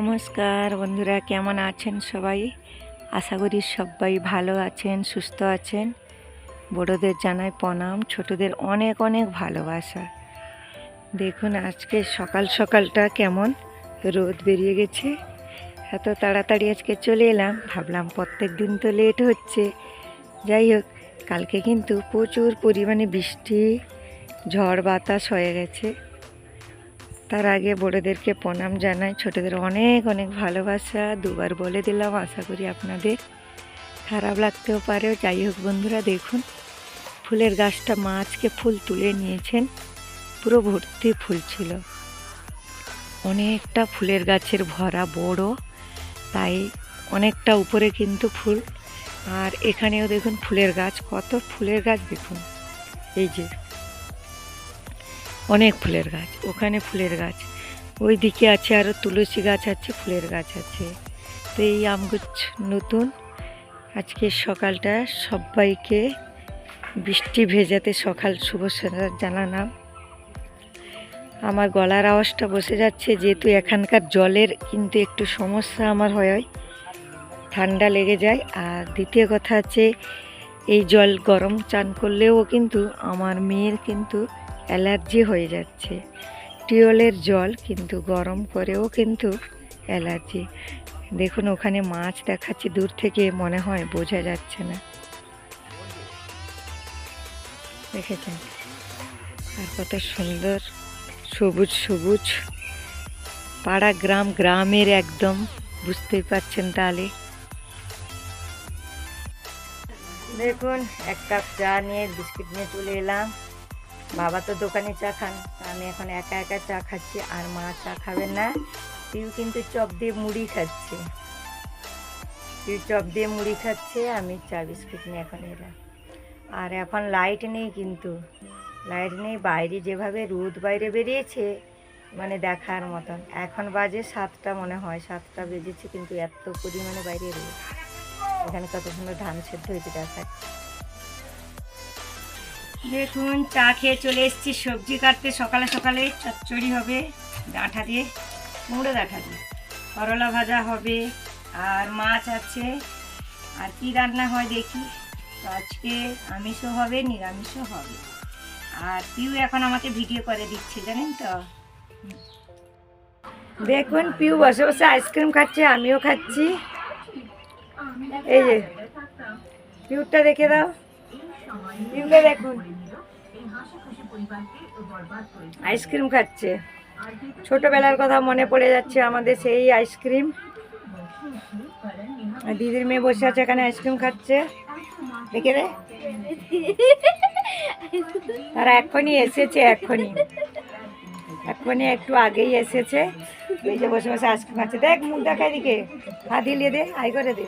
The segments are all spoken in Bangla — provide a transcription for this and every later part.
নমস্কার বন্ধুরা, কেমন আছেন সবাই? আশা করি সবাই ভালো আছেন, সুস্থ আছেন। বড়োদের জানাই প্রণাম, ছোটদের অনেক অনেক ভালোবাসা। দেখুন, আজকে সকাল সকালটা কেমন রোদ বেরিয়ে গেছে। এত তাড়াতাড়ি আজকে চলে এলাম, ভাবলাম প্রত্যেক দিন তো লেট হচ্ছে। যাই হোক, কালকে কিন্তু প্রচুর পরিমাণে বৃষ্টি, ঝড় বাতাস হয়ে গেছে। তার আগে বড়োদেরকে প্রণাম জানাই। ছোটদের অনেক অনেক ভালোবাসা। দুবার বলে দিলাম, আশা করি আপনাদের খারাপ লাগতেও পারে। যাই হোক বন্ধুরা, দেখুন, ফুলের গাছটা মা আজকে ফুল তুলে নিয়েছেন। পুরো ভর্তি ফুল ছিল। অনেকটা ফুলের গাছের ভরা বড়, তাই অনেকটা উপরে কিন্তু ফুল। আর এখানেও দেখুন ফুলের গাছ, কত ফুলের গাছ দেখুন। এই যে অনেক ফুলের গাছ, ওখানে ফুলের গাছ। ওই দিকে আছে আরও তুলসী গাছ আছে, ফুলের গাছ আছে। তো এই আমগুচ্ছ নতুন। আজকে সকালটা সবাইকে বৃষ্টি ভেজাতে সকাল শুভ জানালাম। আমার গলার আওয়াজটা বসে যাচ্ছে, যেহেতু এখানকার জলের কিন্তু একটু সমস্যা আমার হয়। ঠান্ডা লেগে যায়। আর দ্বিতীয় কথা হচ্ছে, এই জল গরম চান করলেও কিন্তু আমার মেয়ের কিন্তু অ্যালার্জি হয়ে যাচ্ছে। টিউবওয়েলের জল কিন্তু গরম করেও কিন্তু অ্যালার্জি। দেখুন, ওখানে মাছ দেখাচ্ছি, দূর থেকে মনে হয় বোঝা যাচ্ছে না। দেখেছেন? আর কত সুন্দর, সবুজ সবুজ। পাড়া গ্রাম, গ্রামের একদম, বুঝতেই পারছেন তাহলে। দেখুন, এক কাপ চা নিয়ে বিস্কিট নিয়ে চলে এলাম। বাবা তো দোকানে চা খান আমি এখন একা একা চা খাচ্ছি, আর মা চা খাবে না। পিউ কিন্তু চপ দিয়ে মুড়ি খাচ্ছে। পিউ চপ দিয়ে মুড়ি খাচ্ছে, আমি চা বিস্কিট নিয়ে এখন এলাম। আর এখন লাইট নেই কিন্তু। লাইট নেই, বাইরে যেভাবে রোদ বাইরে বেরিয়েছে মানে দেখার মতন। এখন বাজে সাতটা, মনে হয় সাতটা বেজেছে, কিন্তু এত পরিমাণে বাইরে রোদ। এখানে কত সুন্দর ধান সেদ্ধ হয়েছে, দেখাচ্ছে। দেখুন, চা খেয়ে চলে এসেছি। সবজি কাটতে সকালে সকালে চচ্চড়ি হবে ডাঁটা দিয়ে মুড়ো ডাঁটা দিয়ে। করলা ভাজা হবে, আর মাছ আছে। আর কি রান্না হয় দেখি। আজকে আমিষও হবে, নিরামিষও হবে। আর পিউ এখন আমাকে ভিডিও করে দিচ্ছে, জানেন তো? দেখুন, পিউ বসে বসে আইসক্রিম খাচ্ছে, আমিও খাচ্ছি। এই যে পিউটা দেখে দাও। দেখুন। আইসক্রিম খাচ্ছে। ছোটবেলার কথা মনে পড়ে যাচ্ছে আমাদের সেই আইসক্রিম। দিদির মেয়ে বসে আছে এখানে আইসক্রিম খাচ্ছে। দেখে রে তারা এখনই এসেছে এখনই এখনই একটু আগেই এসেছে। বসে বসে আইসক্রিম খাচ্ছে। দেখ মুখ দেখা দিকে। হাত দিলিয়ে দে আই করে দে।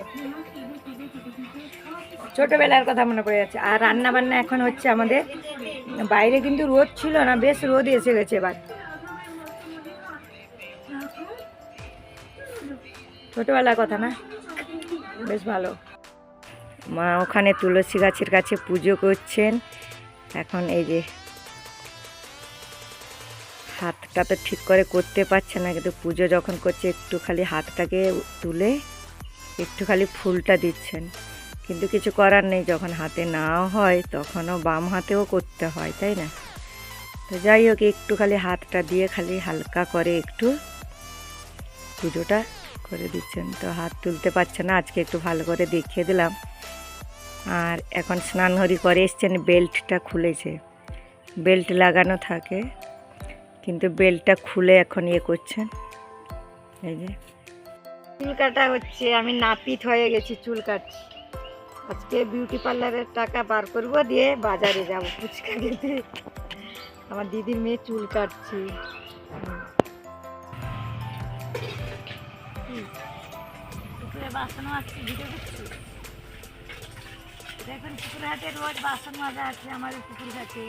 ছোটবেলার কথা মনে পড়ে যাচ্ছে। আর রান্না বান্না এখন হচ্ছে আমাদের, বাইরে কিন্তু রোদ ছিল না, বেশ রোদ এসে গেছে এবার। ছোটবেলার কথা না? বেশ ভালো। মা ওখানে তুলসী গাছের কাছে পুজো করছেন। এখন এই যে হাতটা তো ঠিক করে করতে পারছে না, কিন্তু পুজো যখন করছে, একটু খালি হাতটাকে তুলে একটু খালি ফুলটা দিচ্ছেন। কিন্তু কিছু করার নেই, যখন হাতে না হয় তখনও বাম হাতেও করতে হয়, তাই না? তো যাই হোক, একটু খালি হাতটা দিয়ে খালি হালকা করে একটু পুজোটা করে দিচ্ছেন। তো হাত তুলতে পারছে না, আজকে একটু ভালো করে দেখিয়ে দিলাম। আর এখন স্নান হরি করে এসছেন, বেল্টটা খুলেছে। বেল্ট লাগানো থাকে, কিন্তু বেল্টটা খুলে এখন ইয়ে করছেন। এই যে। চুল কাটা হচ্ছে, আমি নাপিত হয়ে গেছি, চুল কাটছি। আজকে বিউটি পার্লারের টাকা বার করব দিয়ে বাজারে যাব ফুচকা খেতে। আমার দিদির মেয়ে চুল কাটছি। বাসনও আজকে ভিডিও করছি দেখুন পুকুর হাটে রোজ বাসন মাজা আছে আমাদের পুকুর ঘাটে।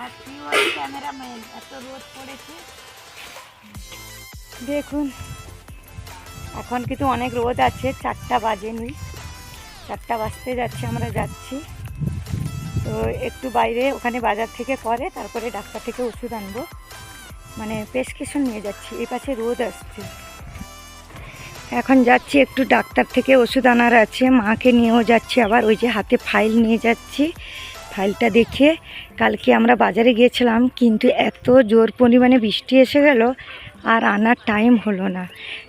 আর ওই ক্যামেরাম্যান এত রোদ পড়েছে। দেখুন এখন কিন্তু অনেক রোদ আছে চারটা বাজেনি চারটা বাজতে যাচ্ছে, আমরা যাচ্ছি। তো একটু বাইরে, ওখানে বাজার থেকে পরে, তারপরে ডাক্তার থেকে ওষুধ আনব। মানে প্রেসক্রিপশন নিয়ে যাচ্ছি, এই পাশে রোদ আসছে। এখন যাচ্ছি, একটু ডাক্তার থেকে ওষুধ আনার আছে, মাকে নিয়েও যাচ্ছি আবার, ওই যে হাতে ফাইল নিয়ে যাচ্ছি। ফাইলটা দেখে কালকে আমরা বাজারে গিয়েছিলাম, কিন্তু এত জোর পরিমাণে বৃষ্টি এসে গেল, আর আনার টাইম হলো না।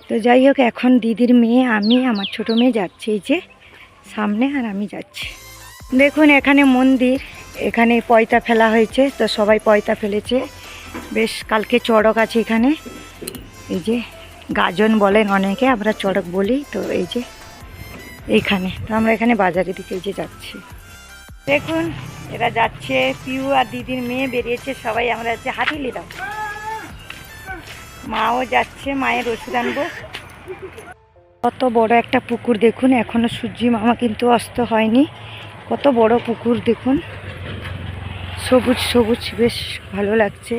তো যাই হোক, এখন দিদির মেয়ে, আমি, আমার ছোটো মেয়ে যাচ্ছি, এই যে সামনে আর আমি যাচ্ছি। দেখুন, এখানে মন্দির, এখানে পয়তা ফেলা হয়েছে, তো সবাই পয়তা ফেলেছে। বেশ, কালকে চড়ক আছে এখানে। এই যে গাজন বলেন অনেকে, আমরা চড়ক বলি, তো এই যে এইখানে। তো আমরা এখানে বাজারের দিকে যে যাচ্ছি। দেখুন, এরা যাচ্ছে, পিউ আর দিদির মেয়ে বেরিয়েছে, সবাই আমরা যাচ্ছি হাতিলি দাও। মাও যাচ্ছে, মায়ের ওষুধ আনব। কত বড় একটা পুকুর দেখুন, এখনও সূর্যি মামা কিন্তু অস্ত হয়নি। কত বড় পুকুর দেখুন। সবুজ সবুজ, বেশ ভালো লাগছে।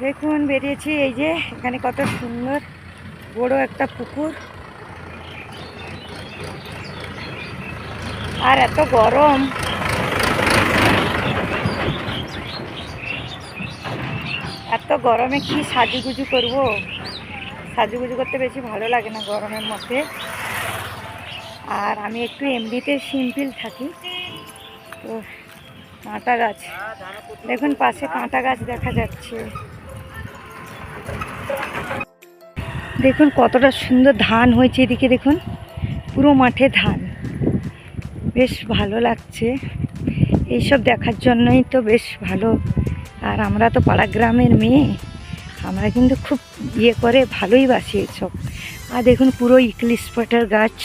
দেখুন, বেরিয়েছি এই যে, এখানে কত সুন্দর বড় একটা পুকুর। আর এত গরম। এত গরমে কি সাজুগুজু করব? সাজুগুজু করতে বেশি ভালো লাগে না গরমের মধ্যে। আর আমি একটু এমনিতে সিম্পল থাকি। তো কাঁটা গাছ। দেখুন পাশে কাঁটা গাছ দেখা যাচ্ছে। দেখুন কতটা সুন্দর ধান হয়েছে এদিকে, দেখুন। পুরো মাঠে ধান। বেশ ভালো লাগছে। এইসব দেখার জন্যই তো বেশ ভালো। আর আমরা তো পাড়া গ্রামের মেয়ে। আমরা কিন্তু খুব ইয়ে করে, ভালোই বাসি এইসব আর দেখুন, পুরো ইকলিশ পাটার গাছ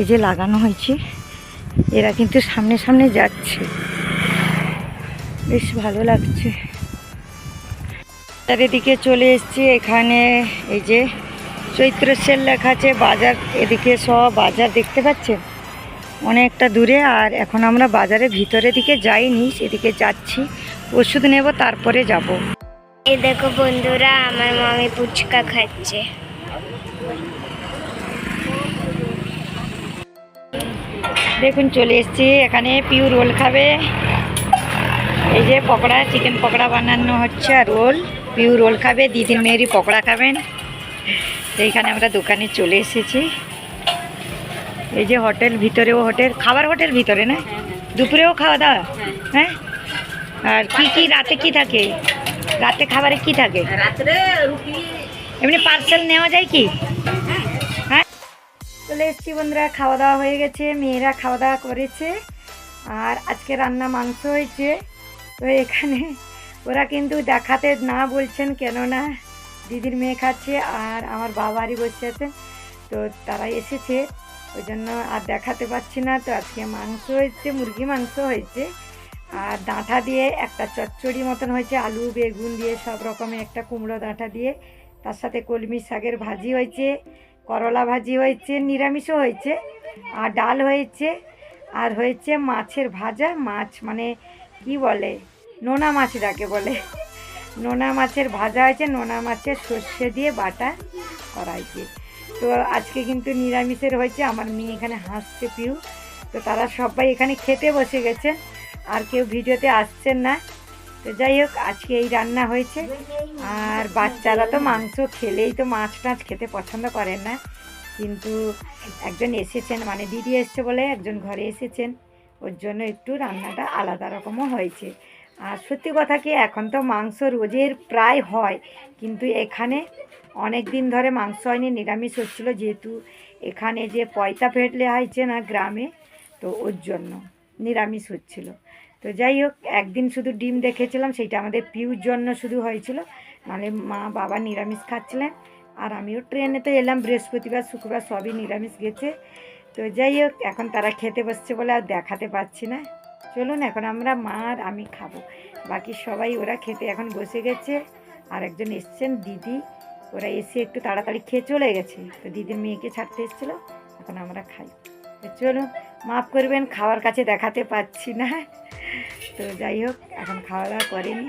এই যে লাগানো হয়েছে, এরা কিন্তু সামনে সামনে যাচ্ছে। বেশ ভালো লাগছে। এদিকে চলে এসেছি, এখানে এই যে চৈত্র সেল লেখা আছে, বাজার এদিকে সব বাজার দেখতে পাচ্ছেন? অনেকটা দূরে, আর এখন আমরা বাজারের ভিতরের দিকে যাইনি, সেদিকে যাচ্ছি। ওষুধ নেব, তারপরে যাব। এই দেখো বন্ধুরা, আমার মামি ফুচকা খাচ্ছে। দেখুন, চলে এসেছি। এখানে পিউ রোল খাবে। এই যে পকোড়া চিকেন পকোড়া বানানো হচ্ছে আর রোল পিউ রোল খাবে, দিদির মেয়েরই পকোড়া খাবেন। এইখানে আমরা দোকানে চলে এসেছি। এই যে হোটেল ভিতরেও হোটেল খাবার হোটেল ভিতরে না? দুপুরেও খাওয়া দাওয়া? হ্যাঁ? আর কি কি রাতে কি থাকে? রাতে খাবারে কি থাকে? এমনি পার্সেল নেওয়া যায় কি? হ্যাঁ। চলে এসেছি বন্ধুরা খাওয়া দাওয়া হয়ে গেছে মেয়েরা খাওয়া দাওয়া করেছে আর আজকে রান্না মাংস হয়েছে। তো এখানে ওরা কিন্তু দেখাতে না বলছেন কেননা দিদির মেয়ে খাচ্ছে আর আমার বাবারই বসে আছে তো তারা এসেছে। ওই জন্য আর দেখাতে পাচ্ছি না। তো আজকে মাংস হয়েছে মুরগি মাংস হয়েছে। আর ডাঁটা দিয়ে একটা চচ্চড়ি মতন হয়েছে, আলু, বেগুন দিয়ে সব রকমের একটা কুমড়ো ডাঁটা দিয়ে। তার সাথে কলমি শাকের ভাজি হয়েছে, করলা ভাজি হয়েছে, নিরামিষও হয়েছে, আর ডাল হয়েছে, আর হয়েছে মাছের ভাজা। মাছ মানে কি বলে? নোনা মাছ যাকে বলে। নোনা মাছের ভাজা হয়েছে, নোনা মাছের সর্ষে দিয়ে বাটা করা হয়েছে তো আজকে কিন্তু নিরামিষের হয়েছে, আমার মেয়ে এখানে হাসছে পিউ। তো তারা সবাই এখানে খেতে বসে গেছে। আর কেউ ভিডিওতে আসছেন না। তো যাই হোক, আজকে এই রান্না হয়েছে। আর বাচ্চারা তো মাংস খেলেই তো মাছ টাছ খেতে পছন্দ করেন না। কিন্তু একজন এসেছেন মানে দিদি এসছে বলে একজন ঘরে এসেছেন। ওর জন্য একটু রান্নাটা আলাদা রকমও হয়েছে। আর সত্যি কথা কি, এখন তো মাংস রোজের প্রায় হয়। কিন্তু এখানে অনেক দিন ধরে মাংস হয়নি, নিরামিষ হচ্ছিল। যেহেতু এখানে যে পয়তা ফেটলে হয়েছে না গ্রামে, তো ওর জন্য নিরামিষ হচ্ছিল। তো যাই হোক, একদিন শুধু ডিম দেখেছিলাম, সেইটা আমাদের পিউর জন্য শুধু হয়েছিল। নাহলে মা, বাবা নিরামিষ খাচ্ছিলেন, আর আমিও ট্রেনে তো এলাম, বৃহস্পতিবার, শুক্রবার সবই নিরামিষ গেছে। তো যাই হোক, এখন তারা খেতে বসছে বলে আর দেখাতে পাচ্ছি না। চলুন, এখন আমরা মা আর আমি খাব। বাকি সবাই ওরা খেতে এখন বসে গেছে। আর একজন এসছেন, দিদি। ওরা এসে একটু তাড়াতাড়ি খেয়ে চলে গেছে। তো দিদির মেয়েকে ছাড়তে এসেছিল, এখন আমরা খাই। চলুন, মাফ করবেন, খাওয়ার কাছে দেখাতে পাচ্ছি না। তো যাই হোক এখন খাওয়া দাওয়া করেনি।